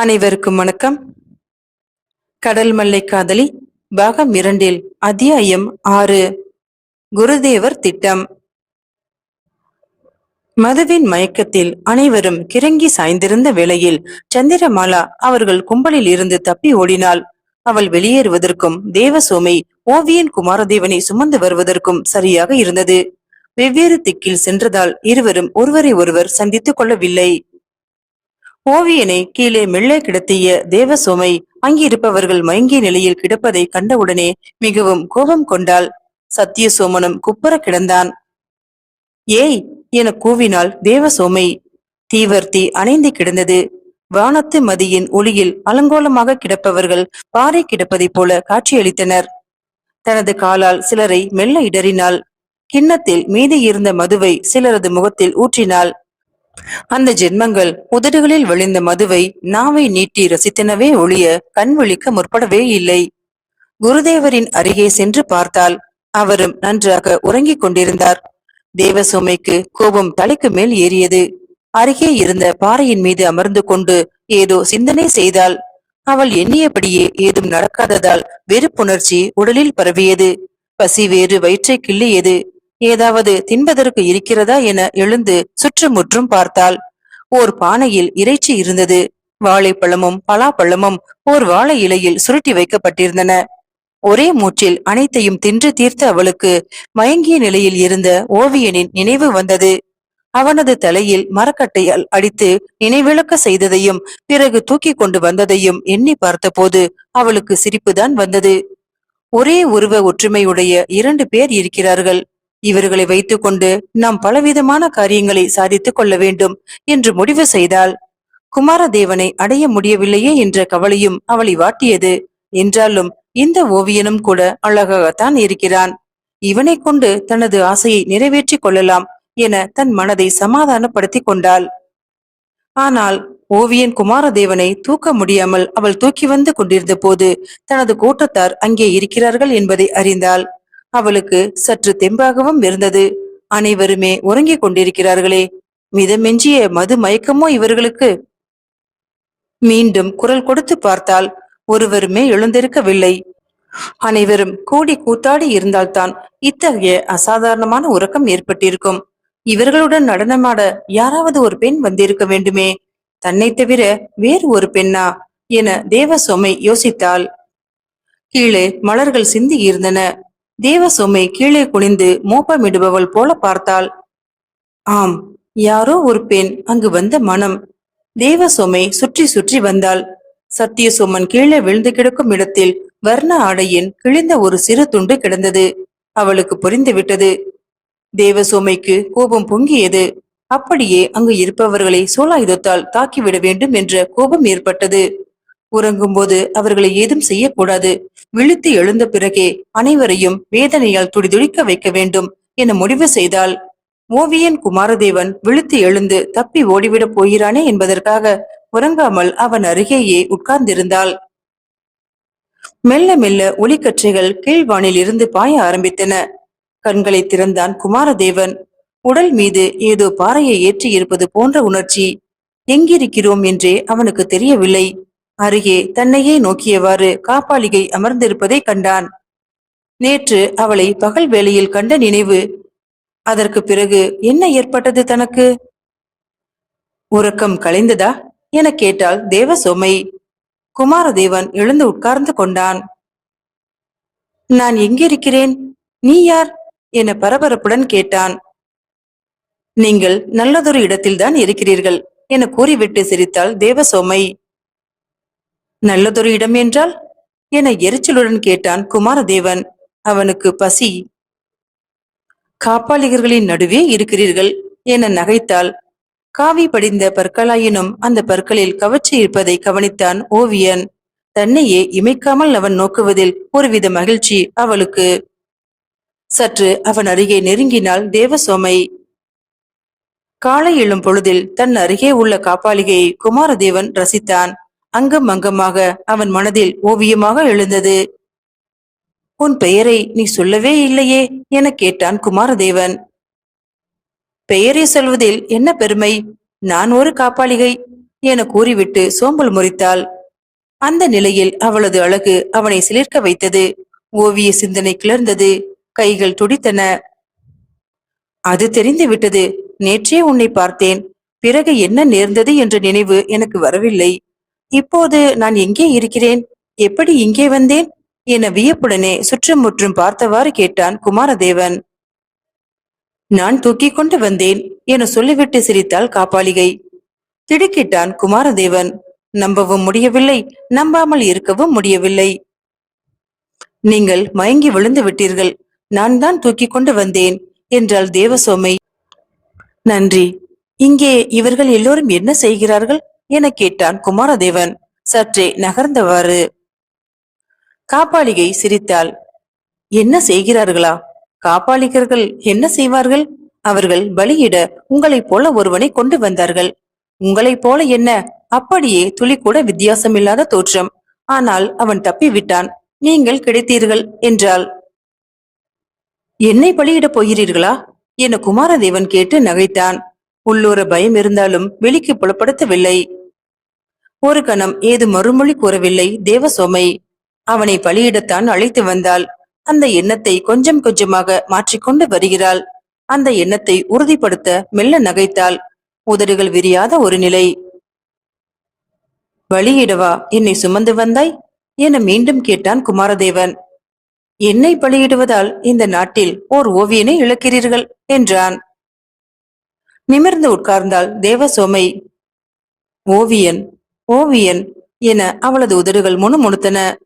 அனைவருக்கும் வணக்கம். கடல் மல்லை காதலி பாகம் இரண்டில் அத்தியாயம் ஆறு குருதேவர் திட்டம். மதுவின் மயக்கத்தில் அனைவரும் கிறங்கி சாய்ந்திருந்த வேளையில் சந்திரமாலா அவர்கள் கும்பலில் இருந்து தப்பி ஓடினாள். அவள் வெளியேறுவதற்கும் தேவசோமை ஓவியன் குமாரதேவனை சுமந்து வருவதற்கும் சரியாக இருந்தது. வெவ்வேறு திக்கில் சென்றதால் இருவரும் ஒருவரை ஒருவர் சந்தித்துக் கொள்ளவில்லை. ஓவியனை கீழே மெல்ல கிடத்திய தேவசோமை அங்கிருப்பவர்கள் மயங்கிய நிலையில் கிடப்பதை கண்டவுடனே மிகவும் கோபம் கொண்டாள். சத்தியசோமனும் குப்புற கிடந்தான். ஏய் என கூவினாள் தேவசோமை. தீவர்த்தி அணைந்து கிடந்தது. வானத்து மதியின் ஒளியில் அலங்கோலமாக கிடப்பவர்கள் பாறை கிடப்பதைப் போல காட்சியளித்தனர். தனது காலால் சிலரை மெல்ல இடறினாள். கிண்ணத்தில் மீதி இருந்த மதுவை சிலரது முகத்தில் ஊற்றினாள். அந்த ஜென்மங்கள் உதடுகளில் விழுந்த மதுவை நாவை நீட்டி ரசித்தனவே ஒழிய கண் விழிக்க முற்படவே இல்லை. குருதேவரின் அருகே சென்று பார்த்தால் அவரும் நன்றாக உறங்கிக் கொண்டிருந்தார். தேவசோமைக்கு கோபம் தலைக்கு மேல் ஏறியது. அருகே இருந்த பாறையின் மீது அமர்ந்து கொண்டு ஏதோ சிந்தனை செய்தாள் அவள் எண்ணியபடியே ஏதும் நடக்காததால் வெறுப்புணர்ச்சி உடலில் பரவியது. பசி வேறு வயிற்றை கிள்ளியது. ஏதாவது தின்பதற்கு இருக்கிறதா என எழுந்து சுற்றுமுற்றும் பார்த்தாள். ஓர் பானையில் இறைச்சி இருந்தது. வாழைப்பழமும் பலாப்பழமும் ஓர் வாழை இலையில் சுருட்டி வைக்கப்பட்டிருந்தன. ஒரே மூச்சில் அனைத்தையும் தின்று தீர்த்த அவளுக்கு மயங்கிய நிலையில் இருந்த ஓவியனின் நினைவு வந்தது. அவனது தலையில் மரக்கட்டையால் அடித்து நினைவிழக்க செய்ததையும் பிறகு தூக்கி கொண்டு வந்ததையும் எண்ணி பார்த்தபோது அவளுக்கு சிரிப்புதான் வந்தது. ஒரே உருவ ஒற்றுமையுடைய இரண்டு பேர் இருக்கிறார்கள். இவர்களை வைத்துக்கொண்டு நாம் பலவிதமான காரியங்களை சாதித்துக் கொள்ள வேண்டும் என்று முடிவு செய்தால் குமாரதேவனை அடைய முடியவில்லையே என்ற கவலையும் அவளை வாட்டியது. என்றாலும் இந்த ஓவியனும் கூட அழகாகத்தான் இருக்கிறான். இவனை கொண்டு தனது ஆசையை நிறைவேற்றிக் கொள்ளலாம் என தன் மனதை சமாதானப்படுத்திக் கொண்டாள். ஆனால் ஓவியன் குமாரதேவனை தூக்க முடியாமல் அவள் தூக்கி வந்து கொண்டிருந்த போது தனது கூட்டத்தார் அங்கே இருக்கிறார்கள் என்பதை அறிந்தாள். அவளுக்கு சற்று தெம்பாகவும் இருந்தது. அனைவருமே உறங்கிக் கொண்டிருக்கிறார்களே. மிதமெஞ்சிய மது மயக்கமோ இவர்களுக்கு? மீண்டும் குரல் கொடுத்து பார்த்தால் ஒருவருமே எழுந்திருக்கவில்லை. அனைவரும் கூடி கூத்தாடி இருந்தால்தான் இத்தகைய அசாதாரணமான உறக்கம் ஏற்பட்டிருக்கும். இவர்களுடன் நடனமாட யாராவது ஒரு பெண் வந்திருக்க வேண்டுமே? தன்னை தவிர வேறு ஒரு பெண்ணா? என தேவசோமை யோசித்தாள். கீழே மலர்கள் சிந்தி இருந்தன. தேவசோமை கீழே குனிந்து மோப்பமிடுபவள் போல பார்த்தாள். ஆம் யாரோ ஒரு பெண் அங்கு வந்த மனம். தேவசோமை சுற்றி சுற்றி வந்தாள். சத்தியசோமன் கீழே விழுந்து கிடக்கும் இடத்தில் வர்ண ஆடையின் கிழிந்த ஒரு சிறு துண்டு கிடந்தது. அவளுக்கு புரிந்துவிட்டது தேவசோமைக்கு கோபம் பொங்கியது. அப்படியே அங்கு இருப்பவர்களை சோலாயுதத்தால் தாக்கிவிட வேண்டும் என்ற கோபம் ஏற்பட்டது. உறங்கும்போது அவர்களை ஏதும் செய்யக்கூடாது. விழித்து எழுந்த பிறகே அனைவரையும் வேதனையால் துடிதுடிக்க வைக்க வேண்டும் என முடிவு செய்தால் ஓவியன் குமாரதேவன் விழித்து எழுந்து தப்பி ஓடிவிடப் போகிறானே என்பதற்காக உறங்காமல் அவன் அருகேயே உட்கார்ந்திருந்தாள். மெல்ல மெல்ல ஒளிக்கற்றைகள் கீழ்வானில் இருந்து பாய ஆரம்பித்தன. கண்களை திறந்தான் குமாரதேவன். உடல் மீது ஏதோ பாறையை ஏற்றி இருப்பது போன்ற உணர்ச்சி. எங்கிருக்கிறோம்? என்றே அவனுக்கு தெரியவில்லை. அருகே தன்னையே நோக்கியவாறு காப்பாளிகை அமர்ந்திருப்பதை கண்டான். நேற்று அவளை பகல் வேளையில் கண்ட நினைவு அதற்கு பிறகு என்ன ஏற்பட்டது தனக்கு? உறக்கம் கலைந்ததா? என கேட்டாள் தேவசோமை. குமாரதேவன் எழுந்து உட்கார்ந்து கொண்டான். நான் எங்கிருக்கிறேன்? நீ யார்? என பரபரப்புடன் கேட்டான். நீங்கள் நல்லதொரு இடத்தில்தான் இருக்கிறீர்கள் என கூறிவிட்டு சிரித்தாள் தேவசோமை. நல்லதொரு இடம் என்றால்? என எரிச்சலுடன் கேட்டான் குமாரதேவன். அவனுக்கு பசி. காப்பாளிகர்களின் நடுவே இருக்கிறீர்கள் என நகைத்தாள். காவி படிந்த பற்களாயினும் அந்த பற்களில் கவர்ச்சி இருப்பதை கவனித்தான் ஓவியன். தன்னையே இமைக்காமல் அவன் நோக்குவதில் ஒருவித மகிழ்ச்சி அவளுக்கு. சற்று அவன் அருகே நெருங்கினாள் தேவசோமை. காலை எழும் பொழுதில் தன் அருகே உள்ள காப்பாளிகையை குமாரதேவன் ரசித்தான். அங்கம் அங்கமாக அவன் மனதில் ஓவியமாக எழுந்தது. உன் பெயரை நீ சொல்லவே இல்லையே என கேட்டான் குமாரதேவன். பெயரை சொல்வதில் என்ன பெருமை? நான் ஒரு காப்பாளிகை என கூறிவிட்டு சோம்பல் முறித்தாள். அந்த நிலையில் அவளது அழகு அவனை சிலிர்க்க வைத்தது. ஓவிய சிந்தனை கிளர்ந்தது. கைகள் துடித்தன. அது தெரிந்து விட்டது நேற்றே உன்னை பார்த்தேன். பிறகு என்ன நேர்ந்தது என்ற நினைவு எனக்கு வரவில்லை. இப்போது நான் எங்கே இருக்கிறேன்? எப்படி இங்கே வந்தேன்? என வியப்புடனே சுற்றும் முற்றும் பார்த்தவாறு கேட்டான் குமாரதேவன். நான் தூக்கிக் கொண்டு வந்தேன் என சொல்லிவிட்டு சிரித்தாள் காப்பாளிகை. திடுக்கிட்டான் குமாரதேவன். நம்பவும் முடியவில்லை நம்பாமல் இருக்கவும் முடியவில்லை. நீங்கள் மயங்கி விழுந்து விட்டீர்கள். நான் தான் தூக்கி கொண்டு வந்தேன் என்றாள் தேவசோமை. நன்றி. இங்கே இவர்கள் எல்லோரும் என்ன செய்கிறார்கள்? என கேட்டான் குமாரதேவன். சற்றே நகர்ந்தவாறு. காப்பாளிகை சிரித்தாள். என்ன செய்கிறார்களா? காப்பாளிகர்கள் என்ன செய்வார்கள்? அவர்கள் பலியிட உங்களைப் போல ஒருவனை கொண்டு வந்தார்கள். உங்களைப் போல என்ன? அப்படியே துளி கூட வித்தியாசமில்லாத தோற்றம். ஆனால் அவன் தப்பிவிட்டான். நீங்கள் கிடைத்தீர்கள் என்றாள். என்னை பலியிடப் போகிறீர்களா? என குமாரதேவன் கேட்டு நகைத்தான். உள்ளூர பயம் இருந்தாலும் வெளிக்கு புலப்படுத்தவில்லை. ஒரு கணம் ஏது மறுமொழி கூறவில்லை தேவசோமை. அவனை பலியிடத்தான் அழைத்து வந்தாள். அந்த எண்ணத்தை கொஞ்சம் கொஞ்சமாக மாற்றிக்கொண்டு வருகிறாள். அந்த எண்ணத்தை உறுதிப்படுத்த மெல்ல நகைத்தாள். உதடுகள் விரியாத ஒரு நிலை. பலியிடவா? என்னை சுமந்து வந்தாய்? என மீண்டும் கேட்டான் குமாரதேவன். என்னை பலியிடுவதால் இந்த நாட்டில் ஓர் ஓவியனை இழக்கிறீர்கள் என்றான். நிமிர்ந்து உட்கார்ந்தாள் தேவசோமை. ஓவியன் ஓவியன் என அவளது உதடுகள் முணுமுணுத்தன.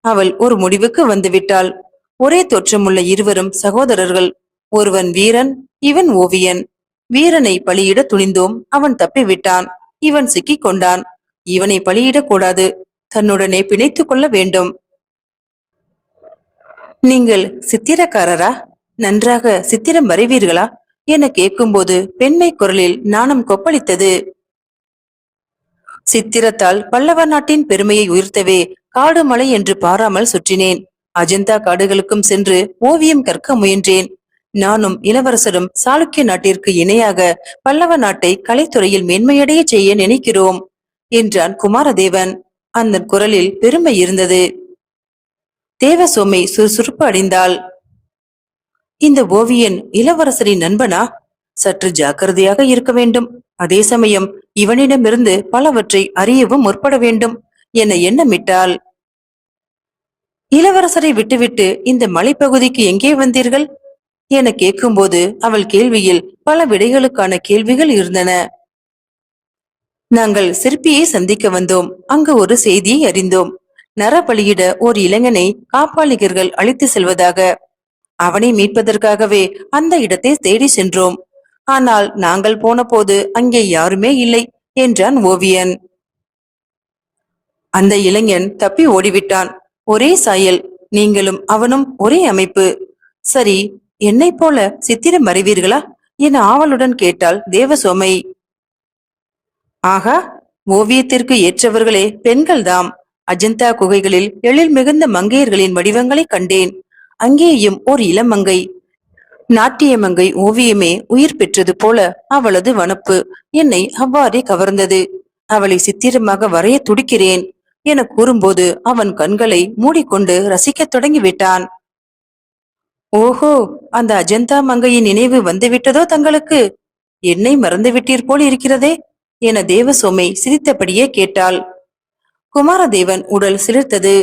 அவள் ஒரு முடிவுக்கு வந்துவிட்டாள். ஒரே தோற்றமுள்ள இருவரும் சகோதரர்கள். ஒருவன் வீரன் இவன் ஓவியன். வீரனை பலியிட துணிந்தோம் அவன் தப்பிவிட்டான். இவன் சிக்கிக் கொண்டான். இவனை பலியிடக்கூடாது தன்னுடனே பிணைத்துக் கொள்ள வேண்டும். நீங்கள் சித்திரக்காரரா? நன்றாக சித்திரம் வரைவீர்களா? என கேட்கும்போது பெண்மை குரலில் நாணம் கொப்பளித்தது. சித்திரத்தால் பல்லவ நாட்டின் பெருமையை உயர்த்தவே காடு மலை என்று பாராமல் சுற்றினேன். அஜந்தா காடுகளுக்கும் சென்று ஓவியம் கற்க முயன்றேன். நானும் இளவரசரும் சாளுக்கிய நாட்டிற்கு இணையாக பல்லவ நாட்டை கலைத்துறையில் மேன்மையடைய செய்ய நினைக்கிறோம் என்றான் குமாரதேவன். அந்த குரலில் பெருமை இருந்தது. தேவசோமை சுறுசுறுப்பு அடைந்தாள். இந்த ஓவியன் இளவரசரின் நண்பனா? சற்று ஜாக்கிரதையாக இருக்க வேண்டும். அதே சமயம் இவனிடமிருந்து பலவற்றை அறியவும் முற்பட வேண்டும். என எண்ணமிட்டாள் இளவரசரை விட்டுவிட்டு இந்த மலைப்பகுதிக்கு எங்கே வந்தீர்கள்? என கேட்கும்போது அவள் கேள்வியில் பல விடைகளுக்கான கேள்விகள் இருந்தன. நாங்கள் சிற்பியை சந்திக்க வந்தோம். அங்கு ஒரு செய்தியை அறிந்தோம். நரபலியிட ஓர் இளைஞனை காப்பாளிகர்கள் அழைத்து செல்வதாக. அவனை மீட்பதற்காகவே அந்த இடத்தை தேடி சென்றோம். ஆனால் நாங்கள் போன போது அங்கே யாருமே இல்லை என்றான் ஓவியன். அந்த இளைஞன் தப்பி ஓடிவிட்டான். ஒரே சாயல் நீங்களும் அவனும் ஒரே அமைப்பு. சரி என்னை போல சித்திரம் வரைவீர்களா என ஆவலுடன் கேட்டாள் தேவசோமை. ஆகா ஓவியத்திற்கு ஏற்றவர்களே பெண்கள்தாம். அஜந்தா குகைகளில் எழில் மிகுந்த மங்கையர்களின் வடிவங்களை கண்டேன். அங்கேயும் ஓர் இளமங்கை. நாட்டியமங்கை ஓவியமே உயிர் பெற்றது போல அவளது வனப்பு. என்னை அவ்வாறே கவர்ந்தது. அவளை சித்திரமாக வரைய துடிக்கிறேன் என கூறும்போது அவன் கண்களை மூடிக்கொண்டு ரசிக்கத் தொடங்கிவிட்டான். ஓஹோ அந்த அஜந்தா மங்கையின் நினைவு வந்துவிட்டதோ தங்களுக்கு? என்னை மறந்துவிட்டீர் போல் இருக்கிறதே என தேவசோமை சிரித்தபடியே கேட்டாள். குமாரதேவன் உடல் சிலிர்த்தது.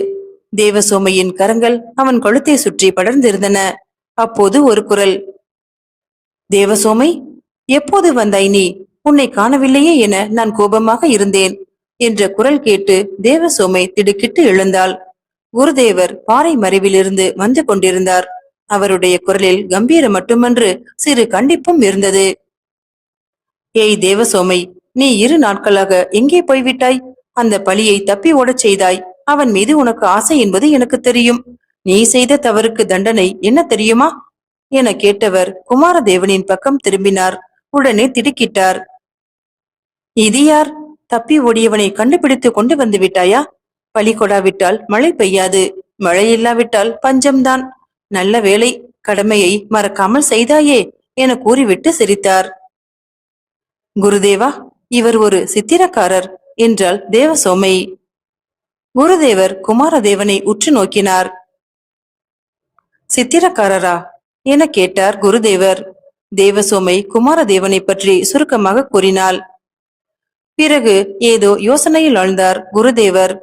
தேவசோமையின் கரங்கள் அவன் கழுத்தை சுற்றி படர்ந்திருந்தன. அப்போது ஒரு குரல் தேவசோமை எப்போது வந்தாய் நீ? உன்னை காணவில்லையே என நான் கோபமாக இருந்தேன் என்ற குரல் கேட்டு தேவசோமை திடுக்கிட்டு எழுந்தாள். குருதேவர் பாறை மறைவிலிருந்து வந்து கொண்டிருந்தார். அவருடைய குரலில் கம்பீரம் மட்டுமன்று சிறு கண்டிப்பும் இருந்தது. ஏய் தேவசோமை நீ இரு நாட்களாக எங்கே போய்விட்டாய்? அந்த பழியை தப்பி ஓடச் செய்தாய். அவன் மீது உனக்கு ஆசை என்பது எனக்கு தெரியும். நீ செய்த தவறுக்கு தண்டனை என்ன தெரியுமா? என கேட்டவர் குமாரதேவனின் பக்கம் திரும்பினார். உடனே திடுக்கிட்டார். இது யார்? தப்பி ஓடியவனை கண்டுபிடித்து கொண்டு வந்து விட்டாயா? பழி கொடாவிட்டால் மழை பெய்யாது. மழை இல்லாவிட்டால் பஞ்சம்தான். நல்ல வேலை கடமையை மறக்காமல் செய்தாயே என கூறிவிட்டு சிரித்தார். குருதேவா இவர் ஒரு சித்திரக்காரர் என்றாள் தேவசோமை. குருதேவர் குமாரதேவனை உற்று நோக்கினார். சித்திரக்காரரா? என கேட்டார் குருதேவர். தேவசோமை குமாரதேவனை பற்றி சுருக்கமாக கூறினாள். பிறகு ஏதோ யோசனையில் ஆழ்ந்தார் குருதேவர்.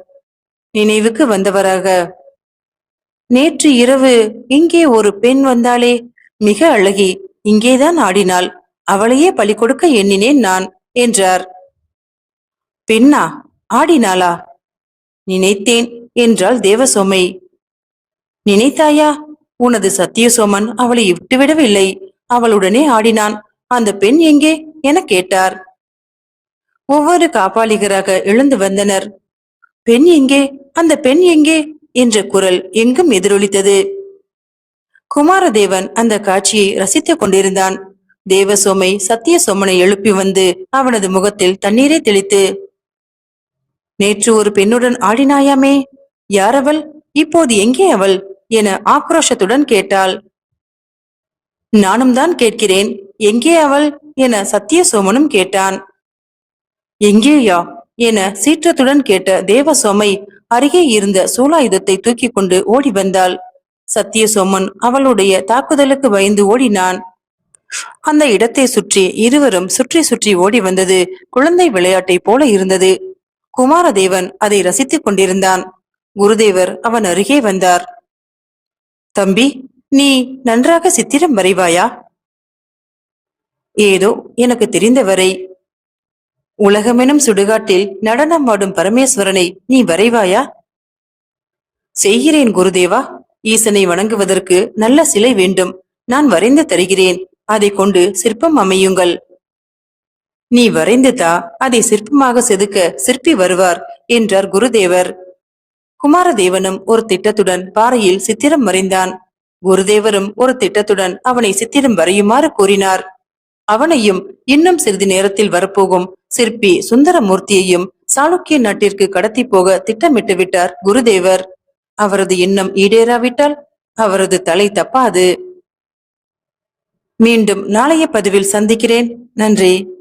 நினைவுக்கு வந்தவராக. நேற்று இரவு இங்கே ஒரு பெண் வந்தாளே. மிக அழகி இங்கேதான் ஆடினாள். அவளையே பலி கொடுக்க எண்ணினேன் நான் என்றார். பெண்ணா ஆடினாளா? நினைத்தேன் என்றாள் தேவசோமை. நினைத்தாயா? உனது சத்தியசோமன் அவளை விட்டுவிடவில்லை. அவளுடனே ஆடினான். அந்த பெண் எங்கே? என கேட்டார். ஒவ்வொரு காப்பாளிகராக எழுந்து வந்தனர். பெண் எங்கே? அந்த பெண் எங்கே? என்ற குரல் எங்கும் எதிரொலித்தது. குமாரதேவன் அந்த காட்சியை ரசித்துக் கொண்டிருந்தான். தேவசோமை சத்தியசோமனை எழுப்பி வந்து அவனது முகத்தில் தண்ணீரை தெளித்து நேற்று ஒரு பெண்ணுடன் ஆடினாயாமே? யார் அவள்? இப்போது எங்கே அவள்? என ஆக்ரோஷத்துடன் கேட்டாள். நானும் தான் கேட்கிறேன். எங்கே அவள்? என சத்தியசோமனும் கேட்டான். எங்கேயா? என சீற்றத்துடன் கேட்ட தேவசோமை அருகே இருந்த சூலாயுதத்தை தூக்கி கொண்டு ஓடி வந்தாள். சத்தியசோமன் அவளுடைய தாக்குதலுக்கு பயந்து ஓடினான். அந்த இடத்தை சுற்றி இருவரும் சுற்றி சுற்றி ஓடி வந்தது குழந்தை விளையாட்டை போல இருந்தது. குமாரதேவன் அதை ரசித்துக் கொண்டிருந்தான். குருதேவர் அவன் அருகே வந்தார். தம்பி நீ நன்றாக சித்திரம் வரைவாயா? ஏதோ எனக்கு தெரிந்தவரை. உலகமெனும் சுடுகாட்டில் நடனம் ஆடும் பரமேஸ்வரனை நீ வரைவாயா? செய்கிறேன் குருதேவா ஈசனை வணங்குவதற்கு நல்ல சிலை வேண்டும். நான் வரைந்து தருகிறேன் அதை கொண்டு சிற்பம் அமையுங்கள். நீ வரைந்து தா அதை சிற்பமாக செதுக்க சிற்பி வருவார் என்றார் குருதேவர். குமாரதேவனும் ஒரு திட்டத்துடன் பாறையில் சித்திரம் வரைந்தான். குருதேவரும் ஒரு திட்டத்துடன் அவனை சித்திரம் வரையுமாறு கூறினார். அவனையும் இன்னும் சிறிது நேரத்தில் வரப்போகும் சிற்பி சுந்தரமூர்த்தியையும் சாளுக்கிய நாட்டிற்கு கடத்தி போக திட்டமிட்டு விட்டார் குருதேவர். அவரது எண்ணம் ஈடேறாவிட்டால் அவரது தலை தப்பாது. மீண்டும் நாளைய பதிவில் சந்திக்கிறேன். நன்றி.